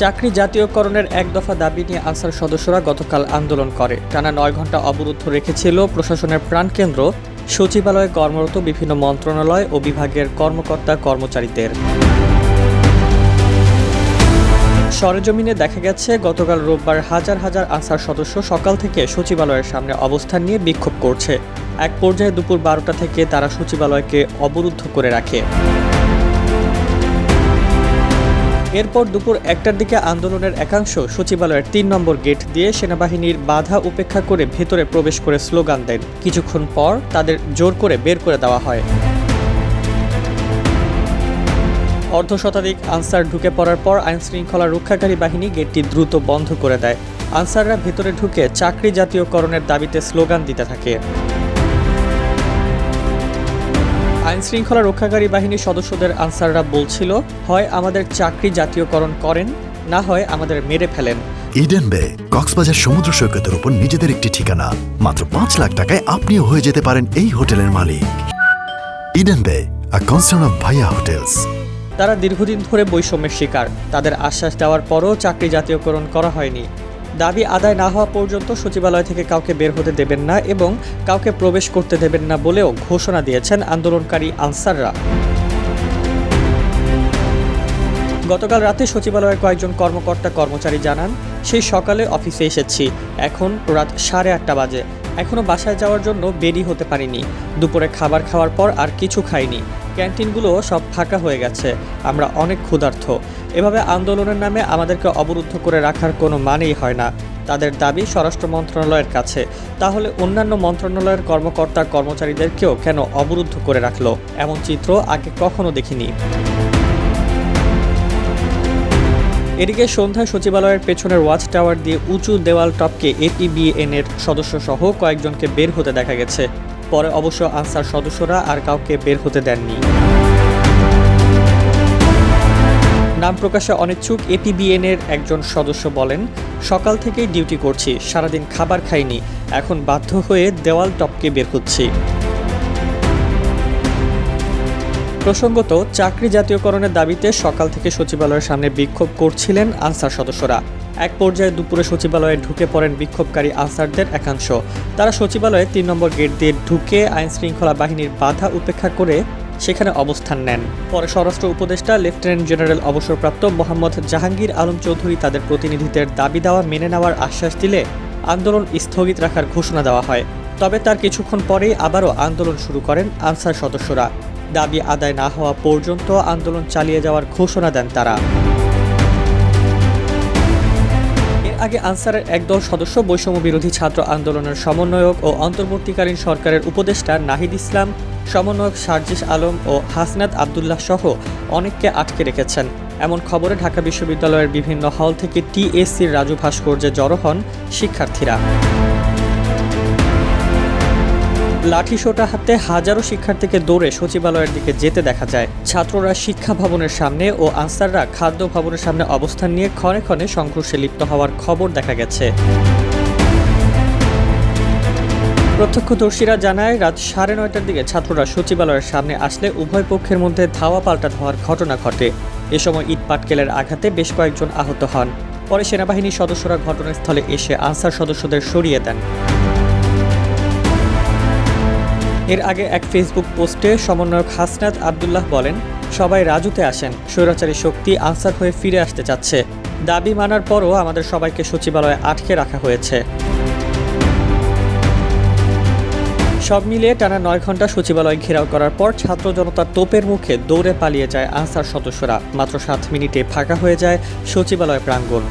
চাকরি জাতীয়করণের এক দফা দাবি নিয়ে আনসার সদস্যরা গতকাল আন্দোলন করে। টানা নয় ঘণ্টা অবরুদ্ধ রেখেছিল প্রশাসনের প্রাণকেন্দ্র, সচিবালয়ে কর্মরত বিভিন্ন মন্ত্রণালয় ও বিভাগের কর্মকর্তা কর্মচারীদের। সরেজমিনে দেখা গেছে, গতকাল রোববার হাজার হাজার আনসার সদস্য সকাল থেকে সচিবালয়ের সামনে অবস্থান নিয়ে বিক্ষোভ করছে। এক পর্যায়ে দুপুর বারোটা থেকে তারা সচিবালয়কে অবরুদ্ধ করে রাখে। এরপর দুপুর একটার দিকে আন্দোলনের একাংশ সচিবালয়ের তিন নম্বর গেট দিয়ে সেনাবাহিনীর বাধা উপেক্ষা করে ভেতরে প্রবেশ করে স্লোগান দেন। কিছুক্ষণ পর তাদের জোর করে বের করে দেওয়া হয়। অর্ধ শতাধিক আনসার ঢুকে পড়ার পর আইনশৃঙ্খলা রক্ষাকারী বাহিনী গেটটি দ্রুত বন্ধ করে দেয়। আনসাররা ভেতরে ঢুকে চাকরি জাতীয়করণের দাবিতে স্লোগান দিতে থাকে। আইন শৃঙ্খলা রক্ষাকারী বাহিনীর সদস্যদের আনসাররা বলছিল হয় আমাদের চাকরি জাতীয়করণ করেন না হয় আমাদের মেরে ফেলেন। ইডেন বে কক্সবাজার সমুদ্র সৈকতের উপর নিজেদের একটি ঠিকানা। মাত্র পাঁচ লাখ টাকায় আপনিও হয়ে যেতে পারেন এই হোটেলের মালিক। Eden Bay a concern of ভাইয়া হোটেলস তারা দীর্ঘদিন ধরে বৈষম্যের শিকার। তাদের আশ্বাস দেওয়ার পরও চাকরি জাতীয়করণ করা হয়নি। দাবি আদায় না হওয়া পর্যন্ত সচিবালয় থেকে কাউকে বের হতে দেবেন না এবং কাউকে প্রবেশ করতে দেবেন না বলেও ঘোষণা দিয়েছেন আন্দোলনকারী আনসাররা। গতকাল রাতে সচিবালয়ের কয়েকজন কর্মকর্তা কর্মচারী জানান, সেই সকালে অফিসে এসেছি। এখন রাত সাড়ে আটটা বাজে। এখনও বাসায় যাওয়ার জন্য বেরি হতে পারিনি। দুপুরে খাবার খাওয়ার পর আর কিছু খাইনি। ক্যান্টিনগুলো সব ফাঁকা হয়ে গেছে। আমরা অনেক ক্ষুধার্থ। এভাবে আন্দোলনের নামে আমাদেরকে অবরুদ্ধ করে রাখার কোনো মানেই হয় না। তাদের দাবি স্বরাষ্ট্র মন্ত্রণালয়ের কাছে। তাহলে অন্যান্য মন্ত্রণালয়ের কর্মকর্তা কর্মচারীদেরকেও কেন অবরুদ্ধ করে রাখল? এমন চিত্র আগে কখনো দেখিনি। এদিকে সন্ধ্যায় সচিবালয়ের পেছনের ওয়াচ টাওয়ার দিয়ে উঁচু দেওয়াল টপকে এপিবিএন এর সদস্য সহ কয়েকজনকে বের হতে দেখা গেছে। পরে অবশ্য আনসার সদস্যরা আর কাউকে বের হতে দেননি। নাম প্রকাশে অনিচ্ছুক এপিবিএন এর একজন সদস্য বলেন, সকাল থেকেই ডিউটি করছি, সারাদিন খাবার খাইনি, এখন বাধ্য হয়ে দেওয়াল টপকে বের হচ্ছি। প্রসঙ্গত, চাকরি জাতীয়করণের দাবিতে সকাল থেকে সচিবালয়ের সামনে বিক্ষোভ করছিলেন আনসার সদস্যরা। এক পর্যায়ে দুপুরে সচিবালয়ে ঢুকে পড়েন বিক্ষোভকারী আনসারদের একাংশ। তারা সচিবালয়ে তিন নম্বর গেট দিয়ে ঢুকে আইন শৃঙ্খলা বাহিনীর বাধা উপেক্ষা করে সেখানে অবস্থান নেন। পরে স্বরাষ্ট্র উপদেষ্টা, লেফটেন্যান্ট জেনারেল অবসরপ্রাপ্ত মোহাম্মদ জাহাঙ্গীর আলম চৌধুরী তাদের প্রতিনিধিদের দাবি দেওয়া মেনে নেওয়ার আশ্বাস দিলে আন্দোলন স্থগিত রাখার ঘোষণা দেওয়া হয়। তবে তার কিছুক্ষণ পরেই আবারও আন্দোলন শুরু করেন আনসার সদস্যরা। দাবি আদায় না হওয়া পর্যন্ত আন্দোলন চালিয়ে যাওয়ার ঘোষণা দেন তারা। আগে আনসারের একদল সদস্য বৈষম্য বিরোধী ছাত্র আন্দোলনের সমন্বয়ক ও অন্তর্বর্তীকালীন সরকারের উপদেষ্টা নাহিদ ইসলাম, সমন্বয়ক সার্জিস আলম ও হাসনাত আবদুল্লাহ সহ অনেককে আটকে রেখেছেন। এমন খবরে ঢাকা বিশ্ববিদ্যালয়ের বিভিন্ন হল থেকে টিএসসির রাজু ভাস্কর্যে জড়ো হন শিক্ষার্থীরা। লাঠি সোটা হাতে হাজারো শিক্ষার্থীকে দৌড়ে সচিবালয়ের দিকে যেতে দেখা যায়। ছাত্ররা শিক্ষা ভবনের সামনে ও আনসাররা খাদ্য ভবনের সামনে অবস্থান নিয়ে ক্ষণে ক্ষণে সংঘর্ষে লিপ্ত হওয়ার খবর দেখা গেছে। প্রত্যক্ষদর্শীরা জানায়, রাত সাড়ে নয়টার দিকে ছাত্ররা সচিবালয়ের সামনে আসলে উভয় পক্ষের মধ্যে ধাওয়া পাল্টা ধাওয়ার ঘটনা ঘটে। এ সময় ইট পাটকেলের আঘাতে বেশ কয়েকজন আহত হন। পরে সেনাবাহিনীর সদস্যরা ঘটনাস্থলে এসে আনসার সদস্যদের সরিয়ে দেন। এর আগে এক ফেসবুক পোস্টে সমন্বয়ক হাসনাত আবদুল্লাহ বলেন, সবাই রাজুতে আসেন, স্বৈরাচারী শক্তি আনসার হয়ে ফিরে আসতে চাচ্ছে। দাবি মানার পরও আমাদের সবাইকে সচিবালয়ে আটকে রাখা হয়েছে। সব মিলিয়ে টানা নয় ঘণ্টা সচিবালয় ঘেরাও করার পর ছাত্র জনতার তোপের মুখে দৌড়ে পালিয়ে যায় আনসার সদস্যরা। মাত্র সাত মিনিটে ফাঁকা হয়ে যায় সচিবালয় প্রাঙ্গণ।